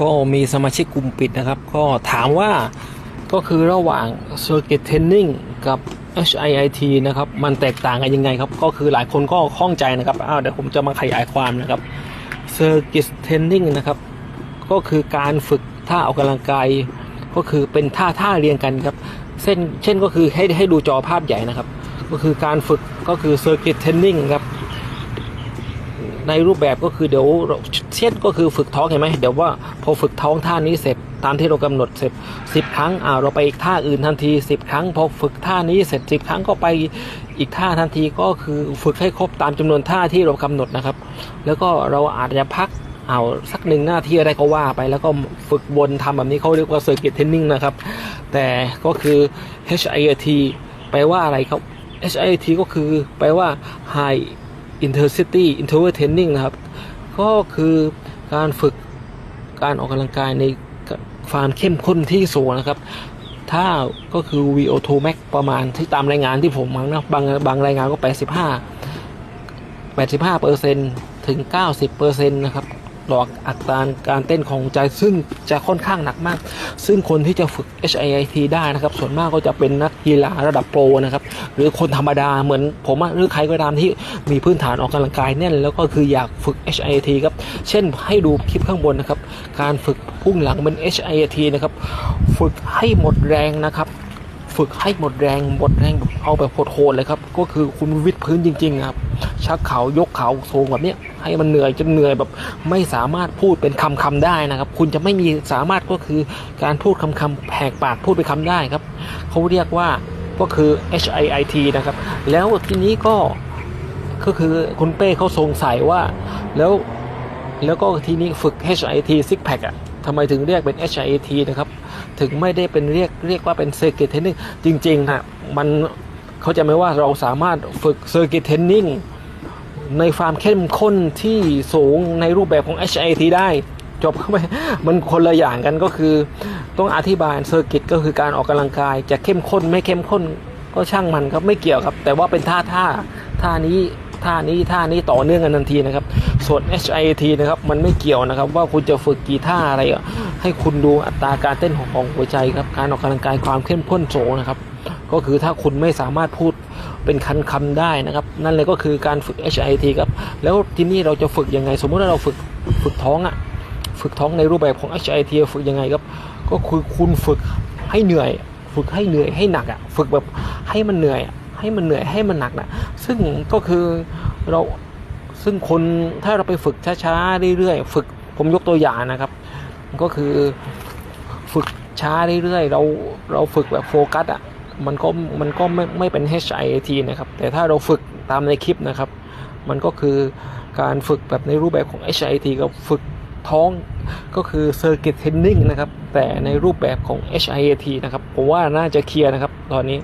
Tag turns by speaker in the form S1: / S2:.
S1: ก็มีสมาชิกกลุ่มปิดนะครับ ก็ถามว่าก็คือระหว่าง Circuit Training กับ HIIT นะครับ มันแตกต่างกันยังไงครับ ก็คือหลายคนก็ข้องใจนะครับอ้าวเดี๋ยวผมจะมาขยายความนะครับ Circuit Training นะครับ ก็คือการฝึกท่าออกกำลังกาย ก็คือเป็นท่าท่าเรียงกันครับ เส้นเช่นก็คือให้ให้ดูจอภาพใหญ่นะครับ ก็คือการฝึกก็คือ Circuit Training ครับในรูปแบบก็คือเดี๋ยว เช่นก็คือฝึกท้องเห็นไหมเดี๋ยวว่าพอฝึกท้องท่านี้เสร็จตามที่เรากำหนดเสร็จสิบครั้งอ่าเราไปอีกท่าอื่นทันทีสิบครั้ง พอฝึกท่านี้เสร็จสิบครั้งก็ไปอีกท่าทันทีก็คือฝึกให้ครบตามจำนวนท่าที่เรากำหนดนะครับ แล้วก็เราอาจจะพักเอาสักหนึ่งหน้าที่อะไรก็ว่าไปแล้วก็ฝึกวนทำแบบนี้เขาเรียกว่า circuit training นะครับ แต่ก็คือ HIIT แปลว่าอะไรครับ HIIT ก็คือแปลว่า high intensity interval training นะครับ ก็คือการฝึกการออกกำลังกายในความเข้มข้นที่สูงนะครับ ถ้าก็คือ VO2 max ประมาณที่ตามรายงานที่ผมมังนะบางบางรายงานก็ 85 85เปอร์เซ็นถึง 90เปอร์เซ็นต์นะครับ ดอกอัตราการเต้นของใจซึ่งจะค่อนข้างหนักมาก ซึ่งคนที่จะฝึก HIIT ได้นะครับ ส่วนมากก็จะเป็นนักกีฬาระดับโปรนะครับหรือคนธรรมดาเหมือนผมหรือใครก็ตามที่มีพื้นฐานออกกำลังกายแน่น แล้วก็คืออยากฝึก HIIT ครับเช่นให้ดูคลิปข้างบนนะครับ การฝึกพุ่งหลังเป็น HIIT นะครับ ฝึกให้หมดแรงนะครับ ฝึกให้หมดแรงหมดแรงแบบเอาแบบโหดๆเลยครับ ก็คือคุณวิดพื้นจริงๆครับ ชักเขายกเขาสูงแบบเนี้ยให้มันเหนื่อยจนเหนื่อยแบบ ไม่สามารถพูดเป็นคำคำได้นะครับ คุณจะไม่มีสามารถก็คือการพูดคำคำแหกปากพูดเป็นคำได้ครับเขาเรียกว่าก็คือ HIIT นะครับ แล้วทีนี้ก็ก็คือคุณเป้เขาสงสัยว่า แล้วแล้วก็ทีนี้ฝึก HIT six pack อะ ทำไมถึงเรียกเป็น HIT นะครับ ถึงไม่ได้เป็นเรียกเรียกว่าเป็น circuit training จริงๆฮะมันเขาจะไหมว่าเราสามารถฝึก circuit training ในความเข้มข้นที่สูงในรูปแบบของ HIT ได้ จบไหมมันคนละอย่างกันก็คือ ต้องอธิบายเซอร์กิตก็คือการออกกำลังกาย จะเข้มข้นไม่เข้มข้นก็ช่างมันครับไม่เกี่ยวครับ แต่ว่าเป็นท่าท่าท่านี้ท่านี้ท่านี้ต่อเนื่องกันทันทีนะครับ ส่วน HIT นะครับมันไม่เกี่ยวนะครับ ว่าคุณจะฝึกกี่ท่าอะไระให้คุณดูอัตราการเต้นของของหัวใจครับการออกกำลังกายความเข้มข้นโสนะครับ ก็คือถ้าคุณไม่สามารถพูดเป็นคันคำได้นะครับ นั่นเลยก็คือการฝึก HIT ครับ แล้วทีนี้เราจะฝึกยังไง สมมุติว่าเราฝึกฝึกท้องอะฝึกท้องในรูปแบบของ HIT ฝึกยังไงครับ ก็คือคุณฝึกให้เหนื่อย ฝึกให้เหนื่อยให้หนักอะฝึกแบบให้มันเหนื่อยให้มันเหนื่อยให้มันหนักนะซึ่งก็คือเรา ซึ่งคนถ้าเราไปฝึกช้าๆเรื่อยๆฝึกผมยกตัวอย่างนะครับ ก็คือฝึกช้าเรื่อยๆเราเราฝึกแบบโฟกัสอะมันก็มันก็ไม่ไม่เป็น HIT นะครับ แต่ถ้าเราฝึกตามในคลิปนะครับ มันก็คือการฝึกแบบในรูปแบบของ HIT ก็ฝึกท้องก็คือ Circuit Training นะครับ แต่ในรูปแบบของ HIT นะครับ ผมว่าน่าจะเคลียร์นะครับตอนนี้